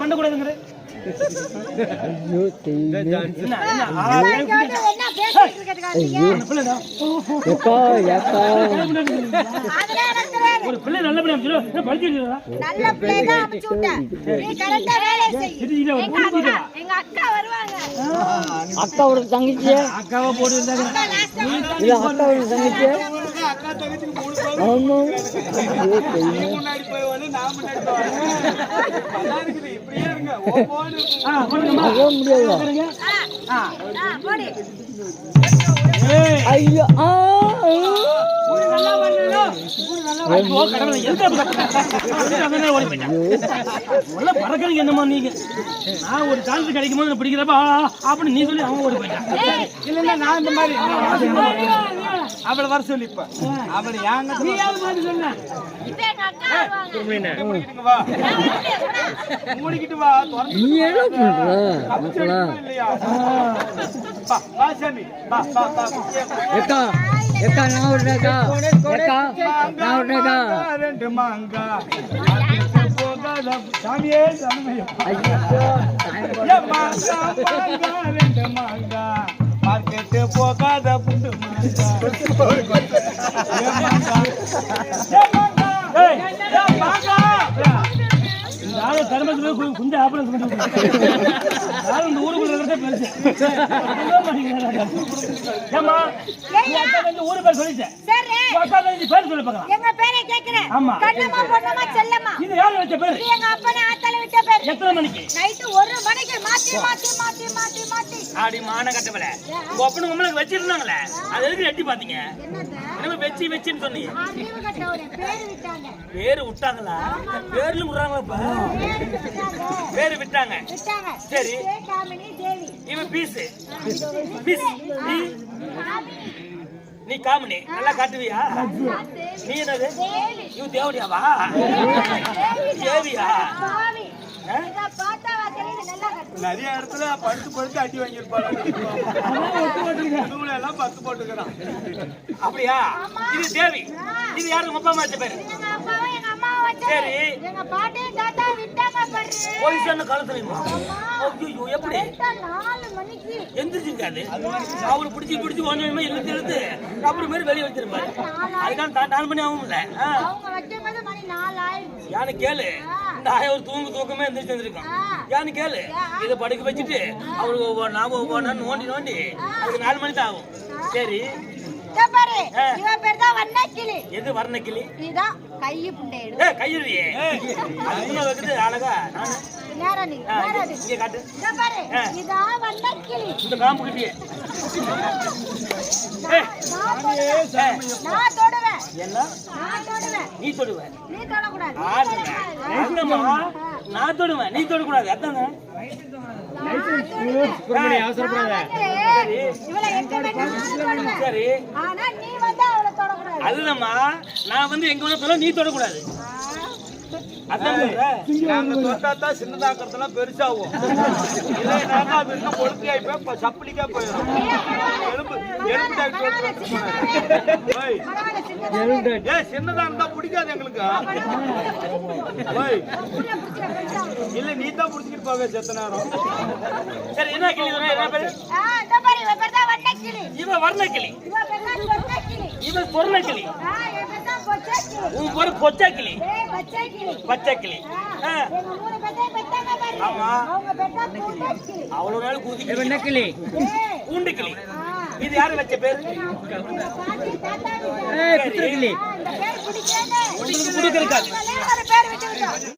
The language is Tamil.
பண்ணக்கூடாதுங்கிற பிள்ளை. ஒரு பிள்ளை நல்ல பிள்ளை நல்ல விட்டேன். எங்க அக்கா, வருவாங்க அக்காவோட தங்கச்சி அக்காவை போட்டு. இல்ல அக்காவோட தங்கச்சி ஆமா ஐயோ ஐயோ ஆ நல்லா எந்த ஓடி என்னமா நீங்க நான் ஒரு சான்ஸ் கிடைக்கும் போது பிடிக்கிறப்ப அப்படின்னு நீ சொல்லி அவன் ஓடி போயிட்டான் இல்லைன்னா நான் இந்த மாதிரி அவளை வர சொல்லி இப்ப. அவளை ஏங்க நீயாவது மாதிரி சொன்ன. இப்ப எங்க அக்கா வருவாங்க. மூடிக்கிட்டு வா. மூடிக்கிட்டு வா. திறந்து நீ என்ன பண்ற எக்கா எக்கா நான் விடுறேக்கா எக்கா. நான் விடுறேக்கா ரெண்டு மாங்கா. சாமியே சாமியே. மாங்கா மாங்கா ரெண்டு மாங்கா. தர்மத்துல போய் குஞ்ச ஆப்பரேஷன் பண்ணி நானும் இந்த ஊருக்குள்ள இருக்கிறதே பெருசு அதுதான் மாட்டேங்கிறாங்க. ஊரு பேர் சொல்லிட்டேன் பேர் சொல்லி பார்க்கலாம் எங்க பேரை கேக்குறேன் ஆமா. கண்ணம்மா பொண்ணம்மா செல்லம்மா இது யாரு வச்ச பேரு எங்க அப்பனை பேர். எத்தனை மணிக்கு? ஒரு மணிக்கு மாத்தி மாத்தி மாத்தி மாத்தி மாத்தி. ஆடி மான கட்டவல. உங்க அப்பனு உங்களுக்கு வச்சிருந்தாங்களே அது எதுக்கு எட்டி பாத்தீங்க என்னது? என்ன வச்சு வச்சுன்னு சொன்னீங்க பேரு விட்டாங்க. பேரு விட்டாங்களா? பேர்ல விடுறாங்களா பேரு விட்டாங்க. சரி. இவன் பீஸ். பீஸ். நீ. நீ காமினி. நல்லா காட்டுவியா? நீ என்னது? இவன் தேவடியாவா? தேவியா பாவி ஆ? இத பார்த்தா தெரியுது நல்லா கட்டு நிறைய இடத்துல படுத்து படுத்து அடி வாங்கியிருப்பாங்க எல்லாம் பத்து போட்டுக்கிறான் அப்படியா? இது தேவி. இது யாரு? உங்க அப்பா அம்மா பேரு. சரி. போலீஸ் காலத்துலயுமா ஐயோ எப்படி? எந்திரிச்சிருக்காது அவரு பிடிச்சி பிடிச்சி ஒன்று இழுத்து இழுத்து அப்புறம் மாரி வெளியே வச்சிருப்பாரு அதுக்கான நாலு மணி ஆகும் யானு கேளு. இந்த ஆய ஒரு தூங்கு தூக்கமே எந்திரிச்சு வந்திருக்கான் யானு கேளு. இதை படுக்க வச்சுட்டு அவரு ஒவ்வொரு நாம ஒவ்வொரு நோண்டி நோண்டி அதுக்கு நாலு மணி தான் ஆகும். சரி. இதோ பாரு. இவன் பேர் தான் எது இதான் கையை ஏ அழகா. நானு. நேரம் நீ ஆ, நேரம் இங்க- நீ. இங்க காட்டு. இதோ பாரு. ஆ. இதான் வண்ணக்கிளி இந்த காம்பு கிட்டியே நான் தொடுவேன். என்ன நான் தொடுவேன். நீ தொடுவ. நான் தொடுவேன் நீ தொடக்கூடாது. தொடுவேன். சரி. ஆனா நீ வந்து அவளை தொடக்கூடாது. அதுதாம்மா நான் வந்து எங்க வேணா நீ தொடக்கூடாது. அதான். நாங்க தொட்டாத்தான் சின்னதாக்குறதெல்லாம் பெருசாகும். இல்லைனாக்கா அது இன்னும் பொழுத்தியாய் போய் இப்ப சப்பலிக்கா போயிடும். எலும்பு டாக்டர் பரவாயில்ல சின்னதா ஏய் சின்னதா இருந்தா பிடிக்காது எங்களுக்கு. இல்ல நீ தான் புடிச்சிட்டு போக செத்த நேரம். சரி என்ன கிளி என்ன பேரு? வண்ணக்கிளி. இவன் வர்ண கிளி இவ பேர் தான் சொர்ணக்கிளி. இவன் சொர்ண பேர் பொச்சக்கிளி. உன் பேரு பொச்சா கிளி ஏய், பச்சைக்கிளி. பச்சை கிளி ஆ, ஆ, எங்க மூணு பேர்த்தையும் பெத்தாங்க பாரு. ஆமா. அவ்வளவு நாள் குதிக்கு கிளி ஏய், பூண்டு கிளி இது யாரு வச்ச பேரு? எங்க பாட்டி